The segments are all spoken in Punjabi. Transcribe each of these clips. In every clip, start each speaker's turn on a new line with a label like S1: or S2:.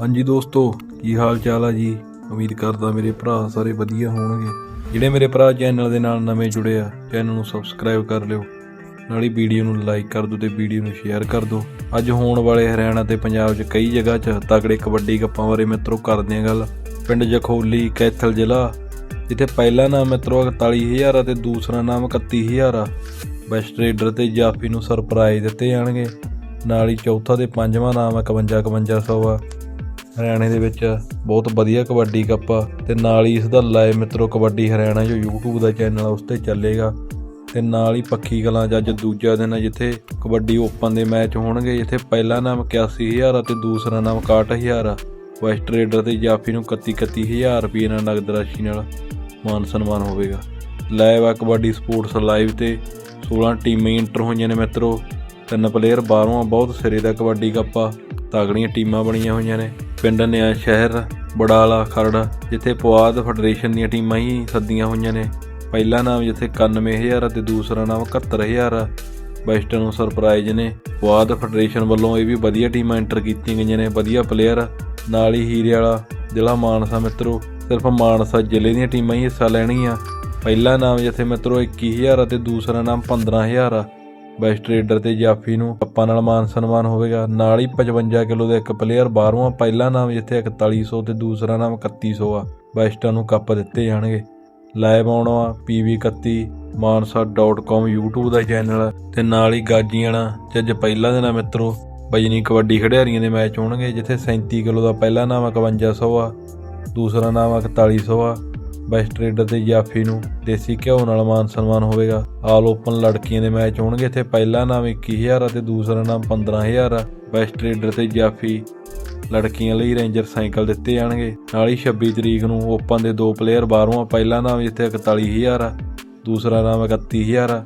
S1: ਹਾਂਜੀ ਦੋਸਤੋ, ਕੀ ਹਾਲ ਚਾਲ ਆ ਜੀ? ਉਮੀਦ ਕਰਦਾ ਮੇਰੇ ਭਰਾ ਸਾਰੇ ਵਧੀਆ ਹੋਣਗੇ। ਜਿਹੜੇ ਮੇਰੇ ਭਰਾ ਚੈਨਲ ਦੇ ਨਾਲ ਨਵੇਂ ਜੁੜੇ ਆ, ਚੈਨਲ ਨੂੰ ਸਬਸਕ੍ਰਾਈਬ ਕਰ ਲਿਓ। ਨਾਲ ਹੀ ਵੀਡੀਓ ਨੂੰ ਲਾਈਕ ਕਰ ਦਿਓ ਤੇ ਵੀਡੀਓ ਨੂੰ ਸ਼ੇਅਰ ਕਰ ਦਿਓ। ਅੱਜ ਹੋਣ ਵਾਲੇ ਹਰਿਆਣਾ ਤੇ ਪੰਜਾਬ 'ਚ ਕਈ ਜਗ੍ਹਾ 'ਚ ਤਕੜੇ ਕਬੱਡੀ ਕੱਪਾਂ ਬਾਰੇ ਮਿੱਤਰੋ ਕਰਦੇ ਆ ਗੱਲ। ਪਿੰਡ ਜਖੋਲੀ, ਕੈਥਲ ਜ਼ਿਲ੍ਹਾ, ਜਿੱਥੇ ਪਹਿਲਾ ਨਾਮ ਮਿੱਤਰੋ 41000 ਆ ਤੇ ਦੂਸਰਾ ਨਾਮ 31000 ਆ। ਬੈਸਟ ਰੇਡਰ ਤੇ ਜਾਫੀ ਨੂੰ ਸਰਪ੍ਰਾਈਜ਼ ਦਿੱਤੇ ਜਾਣਗੇ। ਨਾਲ ਹੀ ਚੌਥਾ ਤੇ ਪੰਜਵਾਂ ਨਾਮ 51 5100 ਆ। ਹਰਿਆਣੇ ਦੇ ਵਿੱਚ ਬਹੁਤ ਵਧੀਆ ਕਬੱਡੀ ਕੱਪ ਆ ਤੇ ਨਾਲ ਹੀ ਇਸ ਦਾ ਲਾਈਵ ਮਿੱਤਰੋ ਕਬੱਡੀ ਹਰਿਆਣਾ ਜੋ YouTube ਦਾ ਚੈਨਲ ਆ, ਉਸ ਤੇ ਚੱਲੇਗਾ। ਤੇ ਨਾਲ ਹੀ ਪੱਖੀ ਕਲਾਂ 'ਚ ਅੱਜ ਦੂਜਾ ਦਿਨ ਜਿੱਥੇ ਕਬੱਡੀ ਓਪਨ ਦੇ ਮੈਚ ਹੋਣਗੇ, ਜਿੱਥੇ ਪਹਿਲਾ ਨਾਮ 81000 ਆ ਤੇ ਦੂਸਰਾ ਨਾਮ 61000 ਆ। ਵੈਸਟ ਰੇਡਰ ਤੇ ਜਾਫੀ ਨੂੰ 31 31000 ਰੁਪਏ ਨਾਲ ਨਗਦ ਰਾਸ਼ੀ ਨਾਲ ਮਾਨ ਸਨਮਾਨ ਹੋਵੇਗਾ। ਲਾਈਵ ਆ ਕਬੱਡੀ ਸਪੋਰਟਸ ਲਾਈਵ ਤੇ 16 ਟੀਮਾਂ ਇੰਟਰ ਹੋਈਆਂ ਨੇ ਮਿੱਤਰੋ। ਤਿੰਨ ਪਲੇਅਰ ਬਾਹਰੋਂ ਬਹੁਤ ਸਿਰੇ ਦਾ ਕਬੱਡੀ ਕੱਪਾ ਤਗੜੀਆਂ ਟੀਮਾਂ ਬਣੀਆਂ ਹੋਈਆਂ ਨੇ। ਪਿੰਡ ਨਿਆ ਸ਼ਹਿਰ, ਬੜਾਲਾ, ਖਰੜ, ਜਿੱਥੇ ਪੁਆਧ ਫੈਡਰੇਸ਼ਨ ਦੀਆਂ ਟੀਮਾਂ ਹੀ ਸੱਦੀਆਂ ਹੋਈਆਂ ਨੇ। ਪਹਿਲਾ ਨਾਮ ਜਿੱਥੇ 91000 ਅਤੇ ਦੂਸਰਾ ਨਾਮ 71000 ਆ। ਬੈਸਟ ਨੂੰ ਸਰਪ੍ਰਾਈਜ਼ ਨੇ। ਪੁਆਧ ਫੈਡਰੇਸ਼ਨ ਵੱਲੋਂ ਇਹ ਵੀ ਵਧੀਆ ਟੀਮਾਂ ਐਂਟਰ ਕੀਤੀਆਂ ਗਈਆਂ ਨੇ। ਵਧੀਆ ਪਲੇਅਰ ਨਾਲ ਹੀ ਹੀਰੇ ਵਾਲਾ ਜ਼ਿਲ੍ਹਾ ਮਾਨਸਾ ਮਿੱਤਰੋ। ਸਿਰਫ ਮਾਨਸਾ ਜ਼ਿਲ੍ਹੇ ਦੀਆਂ ਟੀਮਾਂ ਹੀ ਹਿੱਸਾ ਲੈਣਗੀਆਂ। ਪਹਿਲਾ ਨਾਮ ਜਿੱਥੇ ਮਿੱਤਰੋ 21000 ਅਤੇ ਦੂਸਰਾ ਨਾਮ 15000 ਆ। ਬੈਸਟ ਰੇਡਰ ਤੇ ਜਾਫੀ ਨੂੰ ਕੱਪਾਂ ਨਾਲ ਮਾਨ ਸਨਮਾਨ ਹੋਵੇਗਾ। ਨਾਲ ਹੀ 55 ਕਿਲੋ ਦਾ ਇੱਕ ਪਲੇਅਰ ਬਾਹਰੋਂ ਆ, ਪਹਿਲਾ ਨਾਮ ਜਿੱਥੇ 4100 ਤੇ ਦੂਸਰਾ ਨਾਮ 3100 ਆ। ਬੈਸਟਾਂ ਨੂੰ ਕੱਪ ਦਿੱਤੇ ਜਾਣਗੇ। ਲਾਈਵ ਆਉਣਾ pv31 ਮਾਨਸਾ.com YouTube ਦਾ ਚੈਨਲ ਤੇ ਨਾਲ ਹੀ ਗਾਜੀਆਣਾ ਚ ਅੱਜ ਪਹਿਲਾ ਦਿਨ ਆ ਮਿੱਤਰੋ। ਬਜਨੀ ਕਬੱਡੀ ਖਿਡਾਰੀਆਂ ਦੇ ਮੈਚ ਹੋਣਗੇ, ਜਿੱਥੇ 37 ਕਿਲੋ ਦਾ ਪਹਿਲਾ ਨਾਮ 5100 ਆ, ਦੂਸਰਾ ਨਾਮ 4100 ਆ। ਬੈਸਟ ਰੇਡਰ ਤੇ ਜਾਫੀ ਨੂੰ ਦੇਸੀ ਘਿਓ ਨਾਲ ਮਾਨ ਸਨਮਾਨ ਹੋਵੇਗਾ। ਆਲ ਓਪਨ ਲੜਕੀਆਂ ਦੇ ਮੈਚ ਹੋਣਗੇ ਇੱਥੇ। ਪਹਿਲਾ ਨਾਮ 21000 ਅਤੇ ਦੂਸਰਾ ਨਾਮ 15000 ਆ। ਬੈਸਟ ਰੇਡਰ ਤੇ ਜਾਫੀ ਲੜਕੀਆਂ ਲਈ ਰੇਂਜਰ ਸਾਈਕਲ ਦਿੱਤੇ ਜਾਣਗੇ। ਨਾਲ ਹੀ 26 ਤਰੀਕ ਨੂੰ ਓਪਨ ਦੇ ਦੋ ਪਲੇਅਰ ਬਾਹਰੋਂ ਆ। ਪਹਿਲਾ ਨਾਮ ਜਿੱਥੇ 41000 ਆ। ਦੂਸਰਾ ਨਾਮ 31000 ਆ।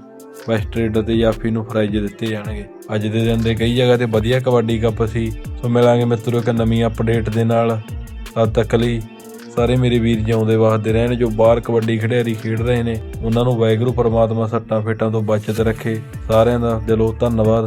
S1: ਵੈਸਟ ਰੇਡਰ ਤੇ ਜਾਫੀ ਨੂੰ ਪ੍ਰਾਈਜ਼ ਦਿੱਤੇ ਜਾਣਗੇ। ਅੱਜ ਦੇ ਦਿਨ ਦੇ ਕਈ ਜਗ੍ਹਾ ਤੇ ਵਧੀਆ ਕਬੱਡੀ ਕੱਪ ਸੀ। ਸੋ ਮਿਲਾਂਗੇ ਮਿੱਤਰੋ ਇੱਕ ਨਵੀਂ ਅਪਡੇਟ ਦੇ ਨਾਲ। ਤਦ ਤੱਕ ਲਈ ਸਾਰੇ ਮੇਰੇ ਵੀਰ ਜਿਉਂਦੇ ਵਾਸਤੇ ਰਹਿਣ, ਜੋ ਬਾਹਰ ਕਬੱਡੀ ਖਿਡਾਰੀ ਖੇਡ ਰਹੇ ਨੇ, ਉਹਨਾਂ ਨੂੰ ਵਾਹਿਗੁਰੂ, ਪਰਮਾਤਮਾ ਸੱਟਾਂ ਫੇਟਾਂ ਤੋਂ ਬਚਤ ਰੱਖੇ। ਸਾਰਿਆਂ ਦਾ ਦਿਲੋਂ ਧੰਨਵਾਦ।